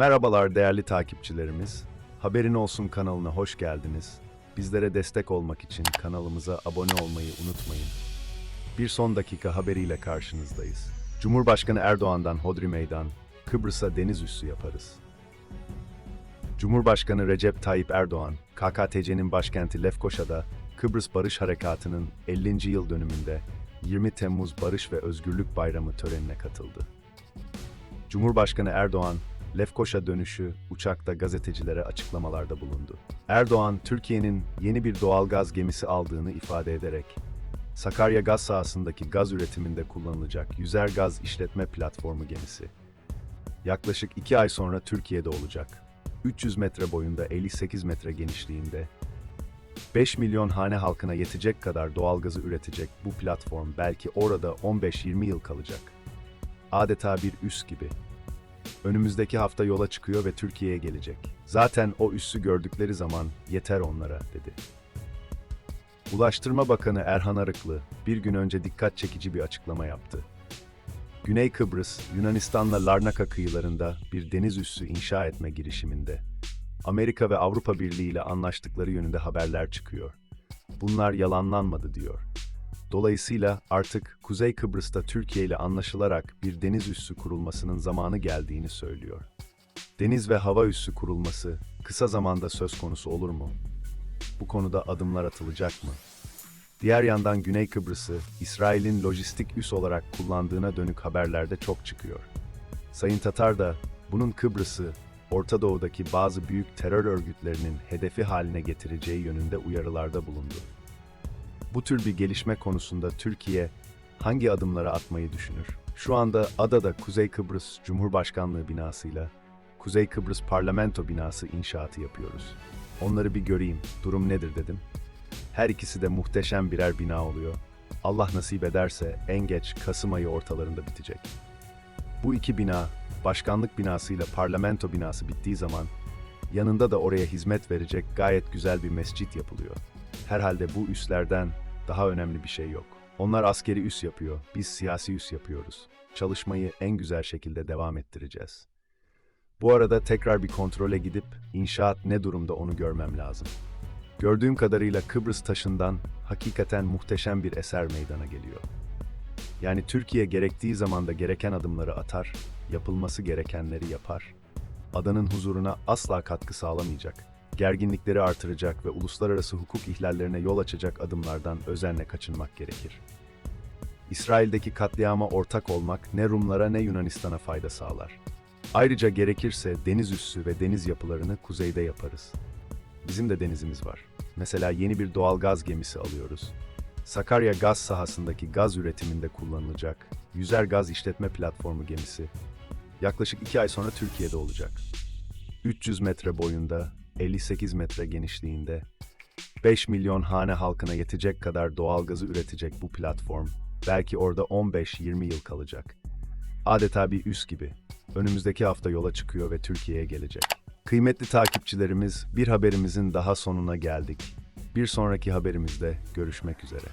Merhabalar değerli takipçilerimiz. Haberin Olsun kanalına hoş geldiniz. Bizlere destek olmak için kanalımıza abone olmayı unutmayın. Bir son dakika haberiyle karşınızdayız. Cumhurbaşkanı Erdoğan'dan Hodri Meydan, Kıbrıs'a deniz üssü yaparız. Cumhurbaşkanı Recep Tayyip Erdoğan, KKTC'nin başkenti Lefkoşa'da Kıbrıs Barış Harekatı'nın 50. yıl dönümünde 20 Temmuz Barış ve Özgürlük Bayramı törenine katıldı. Cumhurbaşkanı Erdoğan, Lefkoşa dönüşü uçakta gazetecilere açıklamalarda bulundu. Erdoğan, Türkiye'nin yeni bir doğalgaz gemisi aldığını ifade ederek, Sakarya gaz sahasındaki gaz üretiminde kullanılacak yüzer gaz işletme platformu gemisi, yaklaşık iki ay sonra Türkiye'de olacak. 300 metre boyunda 58 metre genişliğinde, 5 milyon hane halkına yetecek kadar doğalgazı üretecek bu platform belki orada 15-20 yıl kalacak. Adeta bir üs gibi. Önümüzdeki hafta yola çıkıyor ve Türkiye'ye gelecek. Zaten o üssü gördükleri zaman yeter onlara, dedi. Ulaştırma Bakanı Erhan Arıklı bir gün önce dikkat çekici bir açıklama yaptı. Güney Kıbrıs, Yunanistan'la Larnaka kıyılarında bir deniz üssü inşa etme girişiminde. Amerika ve Avrupa Birliği ile anlaştıkları yönünde haberler çıkıyor. Bunlar yalanlanmadı diyor. Dolayısıyla artık Kuzey Kıbrıs'ta Türkiye ile anlaşılarak bir deniz üssü kurulmasının zamanı geldiğini söylüyor. Deniz ve hava üssü kurulması kısa zamanda söz konusu olur mu? Bu konuda adımlar atılacak mı? Diğer yandan Güney Kıbrıs'ı İsrail'in lojistik üs olarak kullandığına dönük haberlerde çok çıkıyor. Sayın Tatar da bunun Kıbrıs'ı Orta Doğu'daki bazı büyük terör örgütlerinin hedefi haline getireceği yönünde uyarılarda bulundu. Bu tür bir gelişme konusunda Türkiye hangi adımları atmayı düşünür? Şu anda adada Kuzey Kıbrıs Cumhurbaşkanlığı binasıyla Kuzey Kıbrıs Parlamento binası inşaatı yapıyoruz. Onları bir göreyim, durum nedir dedim. Her ikisi de muhteşem birer bina oluyor. Allah nasip ederse en geç Kasım ayı ortalarında bitecek. Bu iki bina, başkanlık binasıyla parlamento binası bittiği zaman yanında da oraya hizmet verecek gayet güzel bir mescit yapılıyor. Herhalde bu üslerden daha önemli bir şey yok. Onlar askeri üs yapıyor, biz siyasi üs yapıyoruz. Çalışmayı en güzel şekilde devam ettireceğiz. Bu arada tekrar bir kontrole gidip inşaat ne durumda onu görmem lazım. Gördüğüm kadarıyla Kıbrıs taşından hakikaten muhteşem bir eser meydana geliyor. Yani Türkiye gerektiği zamanda gereken adımları atar, yapılması gerekenleri yapar. Adanın huzuruna asla katkı sağlamayacak, gerginlikleri artıracak ve uluslararası hukuk ihlallerine yol açacak adımlardan özenle kaçınmak gerekir. İsrail'deki katliama ortak olmak ne Rumlara ne Yunanistan'a fayda sağlar. Ayrıca gerekirse deniz üssü ve deniz yapılarını kuzeyde yaparız. Bizim de denizimiz var. Mesela yeni bir doğal gaz gemisi alıyoruz. Sakarya gaz sahasındaki gaz üretiminde kullanılacak yüzer gaz işletme platformu gemisi yaklaşık 2 ay sonra Türkiye'de olacak. 300 metre boyunda, 58 metre genişliğinde, 5 milyon hane halkına yetecek kadar doğal gazı üretecek bu platform belki orada 15-20 yıl kalacak. Adeta bir üs gibi. Önümüzdeki hafta yola çıkıyor ve Türkiye'ye gelecek. Kıymetli takipçilerimiz, bir haberimizin daha sonuna geldik. Bir sonraki haberimizde görüşmek üzere.